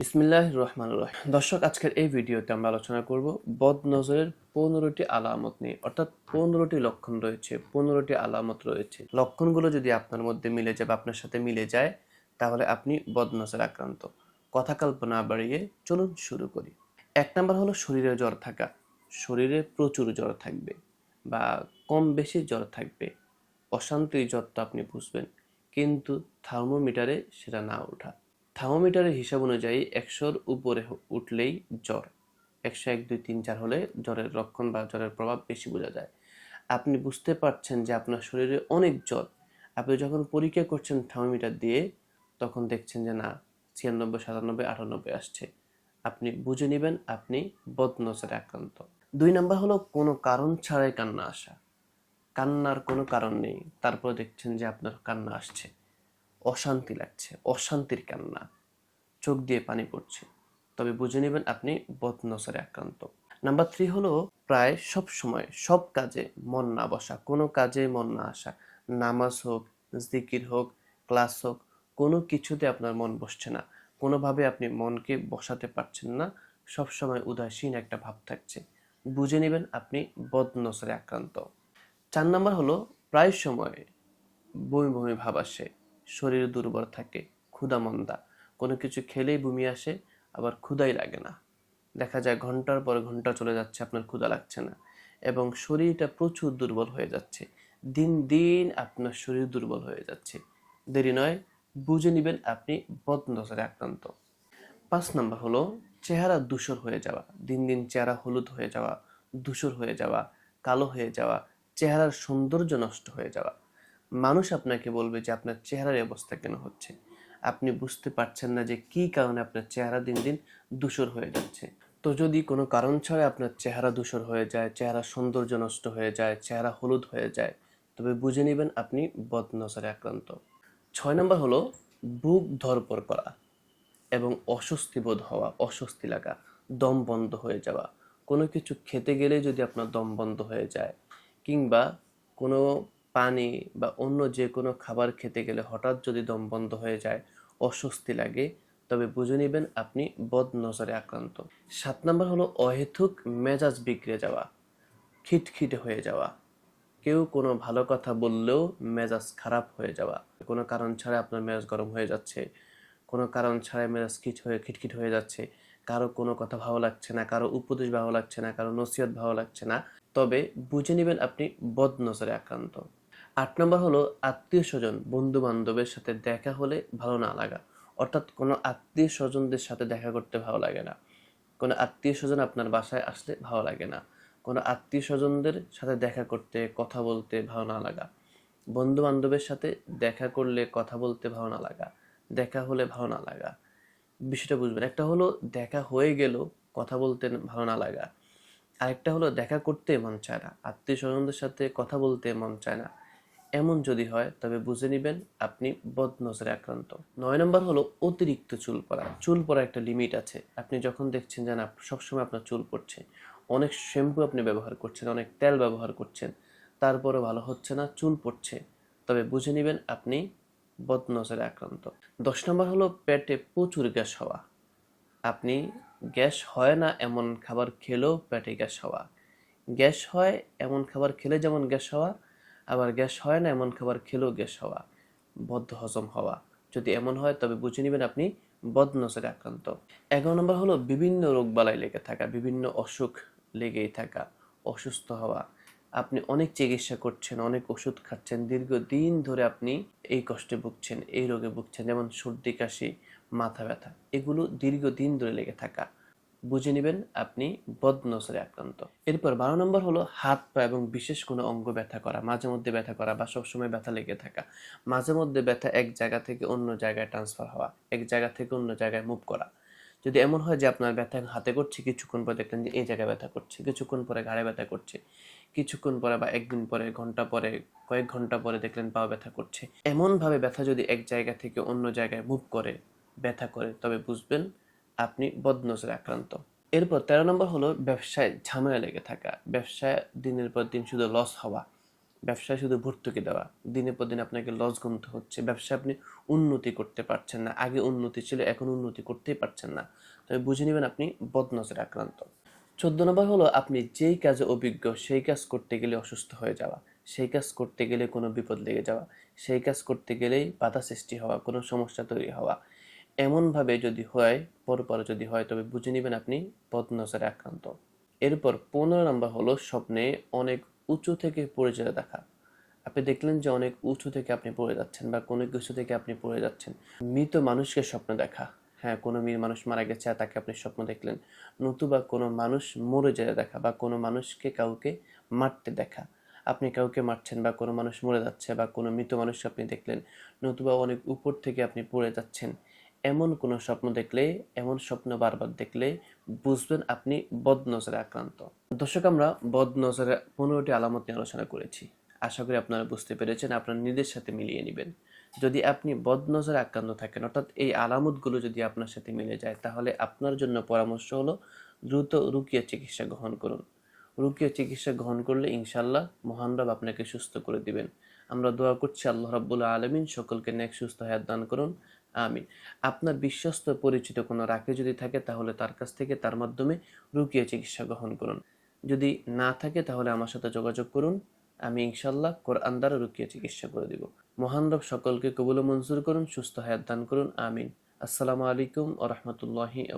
বিসমিল্লাহ রহমান রহিম। দর্শক, আজকের এই ভিডিওতে আমরা আলোচনা করব বদ নজরের পনেরোটি আলামত নিয়ে। অর্থাৎ পনেরোটি লক্ষণ রয়েছে, পনেরোটি আলামত রয়েছে। লক্ষণগুলো যদি আপনার মধ্যে মিলে যায় বা আপনার সাথে মিলে যায়, তাহলে আপনি বদ নজর আক্রান্ত। কথা কল্পনা বাড়িয়ে চলুন শুরু করি। এক নাম্বার হলো শরীরে জ্বর থাকা। শরীরে প্রচুর জ্বর থাকবে বা কম বেশি জ্বর থাকবে। অশান্তির জ্বর তো আপনি বুঝবেন, কিন্তু থার্মোমিটারে সেটা না ওঠা। থার্মোমিটারের হিসাব অনুযায়ী একশোর উপরে উঠলেই জ্বর। একশো এক, দুই, তিন, চার হলে জ্বরের লক্ষণ বা জ্বরের প্রভাব বেশি বোঝা যায়। আপনি বুঝতে পারছেন যে আপনার শরীরে অনেক জ্বর। আপনি যখন পরীক্ষা করছেন থার্মোমিটার দিয়ে, তখন দেখছেন যে না, ছিয়ানব্বই, সাতানব্বই, আটানব্বই আসছে। আপনি বুঝে নেবেন, আপনি বদনজরে আক্রান্ত। দুই নাম্বার হলো কোনো কারণ ছাড়াই কান্না আসা। কান্নার কোনো কারণ নেই। তারপর দেখছেন যে আপনার কান্না আসছে। অশান্তি লাগছে, অশান্তির কান্না। চোখ দিয়ে পানি পড়ছে। তবে বুঝে নেবেন আপনি বদনসরে আক্রান্ত। নাম্বার থ্রি হলো প্রায় সব সময় সব কাজে মন না বসা, কোনো কাজে মন না আসা। নামাজ হোক, জিকির হোক, ক্লাস হোক, কোনো কিছুতে আপনার মন বসছে না। কোনোভাবে আপনি মনকে বসাতে পারছেন না। সব সময় উদাসীন একটা ভাব থাকছে। বুঝে নেবেন আপনি বদনসরে আক্রান্ত। চার নাম্বার হলো প্রায় সময় বমি বমি ভাব আসে। শরীর দুর্বল থাকে, ক্ষুধা মন্দা। কোনো কিছু খেলেই বমি আসে, আবার ক্ষুধাই লাগে না। দেখা যায় ঘণ্টার পর ঘণ্টা চলে যাচ্ছে, আপনার ক্ষুধা লাগছে না এবং শরীরটা প্রচুর দুর্বল হয়ে যাচ্ছে। দিন দিন আপনার শরীর দুর্বল হয়ে যাচ্ছে। দেরি নয়, বুঝে নেবেন আপনি বদনজরে আক্রান্ত। পাঁচ নাম্বার হলো, চেহারা ধূসর হয়ে যাওয়া। দিন দিন চেহারা হলুদ হয়ে যাওয়া দূষর হয়ে যাওয়া, কালো হয়ে যাওয়া, চেহারার সৌন্দর্য নষ্ট হয়ে যাওয়া। মানুষ আপনাকে বলবে যে আপনার চেহারার অবস্থা কেন হচ্ছে? আপনি বুঝতে পারছেন না যে কী কারণে আপনার চেহারা দিন দিন দূষর হয়ে যাচ্ছে। তো যদি কোনো কারণ ছাড়া আপনার চেহারা দূষর হয়ে যায় চেহারা সৌন্দর্য নষ্ট হয়ে যায়, চেহারা হলুদ হয়ে যায়, তবে বুঝে নেবেন আপনি বদনজরে আক্রান্ত। ছয় নম্বর হলো বুক ধরপর করা এবং অস্বস্তি বোধ হওয়া, অস্বস্তি লাগা, দম বন্ধ হয়ে যাওয়া। কোনো কিছু খেতে গেলে যদি আপনার দম বন্ধ হয়ে যায়, কিংবা কোনো পানি বা অন্য যে কোনো খাবার খেতে গেলে হঠাৎ যদি দম বন্ধ হয়ে যায়, অস্বস্তি লাগে, তবে বুঝে নেবেন আপনি বদ নজরে আক্রান্ত। সাত নম্বর হলো অহেতুক মেজাজ বিগড়ে যাওয়া, খিটখিটে হয়ে যাওয়া। কেউ কোনো ভালো কথা বললেও মেজাজ খারাপ হয়ে যাওয়া। কোনো কারণ ছাড়া আপনার মেজাজ গরম হয়ে যাচ্ছে, কোনো কারণ ছাড়াই মেজাজ খিট হয়ে, খিটখিট হয়ে যাচ্ছে। কারও কোনো কথা ভালো লাগছে না, কারও উপদেশ ভালো লাগছে না, কারও নসিহত ভালো লাগছে না। তবে বুঝে নেবেন আপনি বদ নজরে আক্রান্ত। আট নম্বর হলো আত্মীয় স্বজন বন্ধু বান্ধবের সাথে দেখা হলে ভালো না লাগা। অর্থাৎ কোনো আত্মীয় স্বজনদের সাথে দেখা করতে ভালো লাগে না। কোনো আত্মীয় স্বজন আপনার বাসায় আসলে ভালো লাগে না। কোনো আত্মীয় স্বজনদের সাথে দেখা করতে, কথা বলতে ভালো না লাগা। বন্ধু বান্ধবের সাথে দেখা করলে, কথা বলতে ভালো না লাগা। দেখা হলে ভালো না লাগা। বিষয়টা বুঝবেন। একটা হলো দেখা হয়ে গেল, কথা বলতে ভালো না লাগা। আরেকটা হলো দেখা করতে মন চায় না। আত্মীয় স্বজনদের সাথে কথা বলতে মন চায় না। এমন যদি হয়, তবে বুঝে নেবেন আপনি বদনজরে আক্রান্ত। নয় নম্বর হলো অতিরিক্ত চুল পড়া। চুল পড়া একটা লিমিট আছে। আপনি যখন দেখছেন যে না, সবসময় আপনার চুল পড়ছে, অনেক শ্যাম্পু আপনি ব্যবহার করছেন, অনেক তেল ব্যবহার করছেন তারপরে ভালো হচ্ছে না, চুল পড়ছে, তবে বুঝে নেবেন আপনি বদনজরে আক্রান্ত। দশ নম্বর হলো পেটে প্রচুর গ্যাস হওয়া। আপনি গ্যাস হয় না এমন খাবার খেলেও পেটে গ্যাস হওয়া। গ্যাস হয় এমন খাবার খেলে যেমন গ্যাস হওয়া আবার গ্যাস হয় না, এমন খাবার খেলেও গ্যাস হওয়া, বদ্ধ হজম হওয়া। যদি এমন হয়, তবে বুঝে নেবেন আপনি বদনজরে আক্রান্ত। এগারো নম্বর হলো বিভিন্ন রোগ রোগবালাই লেগে থাকা, বিভিন্ন অসুখ লেগেই থাকা, অসুস্থ হওয়া। আপনি অনেক চিকিৎসা করছেন, অনেক ওষুধ খাচ্ছেন, দীর্ঘদিন ধরে আপনি এই কষ্টে ভুগছেন, এই রোগে ভুগছেন, যেমন সর্দি, কাশি, মাথা ব্যথা, এগুলো দীর্ঘদিন ধরে লেগে থাকা। বুঝে নেবেন আপনি বদনজরে আক্রান্ত। এরপর বারো নম্বর হলো হাত, পা এবং বিশেষ কোনো অঙ্গ ব্যথা করা, মাঝে মধ্যে ব্যথা করা বা সবসময় ব্যথা লেগে থাকা, মাঝে মধ্যে ব্যথা এক জায়গা থেকে অন্য জায়গায় ট্রান্সফার হওয়া, এক জায়গা থেকে অন্য জায়গায় মুভ করা। যদি এমন হয় যে আপনার ব্যথা হাতে করছে, কিছুক্ষণ পরে দেখলেন যে এই জায়গায় ব্যথা করছে, কিছুক্ষণ পরে ঘাড়ে ব্যথা করছে, কিছুক্ষণ পরে বা একদিন পরে, ঘণ্টা পরে, কয়েক ঘণ্টা পরে দেখলেন পা ব্যথা করছে। এমনভাবে ব্যথা যদি এক জায়গা থেকে অন্য জায়গায় মুভ করে, ব্যথা করে, তবে বুঝবেন আপনি বদনজরে আক্রান্ত। এরপর তেরো নম্বর হলো ব্যবসায় ঝামেলা লেগে থাকা। ব্যবসায় দিনের পর দিন শুধু লস হওয়া, ব্যবসায় শুধু ভর্তুকি দেওয়া। দিনের পর দিন আপনাকে লস গুনতে হচ্ছে। ব্যবসায় আপনি উন্নতি করতে পারছেন না। আগে উন্নতি ছিল, এখন উন্নতি করতেই পারছেন না। তবে বুঝে নেবেন আপনি বদনজরে আক্রান্ত। চোদ্দ নম্বর হলো আপনি যেই কাজে অভিজ্ঞ, সেই কাজ করতে গেলে অসুস্থ হয়ে যাওয়া। সেই কাজ করতে গেলে কোনো বিপদ লেগে যাওয়া। সেই কাজ করতে গেলেই বাধা সৃষ্টি হওয়া, কোনো সমস্যা তৈরি হওয়া। এমনভাবে যদি হয়, পরপর যদি হয়, তবে বুঝে নেবেন আপনি বদনজরে আক্রান্ত। এরপর পনেরো নম্বর হলো স্বপ্নে অনেক উঁচু থেকে পড়ে যেতে দেখা। আপনি দেখলেন যে অনেক উঁচু থেকে আপনি পড়ে যাচ্ছেন বা কোনো কিছু থেকে আপনি পড়ে যাচ্ছেন। মৃত মানুষকে স্বপ্ন দেখা। হ্যাঁ কোনো মীর মানুষ মারা গেছে আর তাকে আপনি স্বপ্ন দেখলেন। নতুবা কোনো মানুষ মরে যেতে দেখা বা কোনো মানুষকে কাউকে মারতে দেখা। আপনি কাউকে মারছেন বা কোনো মানুষ মরে যাচ্ছে বা কোনো মৃত মানুষকে আপনি দেখলেন। নতুবা অনেক উপর থেকে আপনি পড়ে যাচ্ছেন। এমন কোনো স্বপ্ন দেখলে, এমন স্বপ্ন বারবার দেখলে বুঝবেন আপনি বদনজরে আক্রান্ত। দর্শক, আমরা বদনজরে পনেরোটি আলামত নিয়ে আলোচনা করেছি। আশা করি আপনারা বুঝতে পেরেছেন, আপনার নিজের সাথে মিলিয়ে নেবেন। যদি আপনি বদনজরে আক্রান্ত থাকেন, অর্থাৎ এই আলামতগুলো যদি আপনার সাথে মিলে যায়, তাহলে আপনার জন্য পরামর্শ হলো দ্রুত রুকিয়া চিকিৎসা গ্রহণ করুন। রুকিয়া চিকিৎসা গ্রহণ করলে ইনশাল্লাহ মহান রব আপনাকে সুস্থ করে দিবেন। আমরা দোয়া করছি আল্লাহ রাব্বুল আলমিন সকলকে নেক সুস্থ হায়াত দান করুন। আমিন। আপনার বিশ্বস্ত পরিচিত কোনো রাখে যদি থাকে, তাহলে তার কাছ থেকে তার মাধ্যমে রুকিয়া চিকিৎসা গ্রহণ করুন। যদি না থাকে, তাহলে আমার সাথে যোগাযোগ করুন। আমি ইনশাল্লাহ কোরআন দ্বারা রুকিয়া চিকিৎসা করে দিব। মহান রব সকলকে কবুল মঞ্জুর করুন, সুস্থ হায়াত দান করুন, আমিন। আসসালামু আলাইকুম ও রহমতুল্লাহি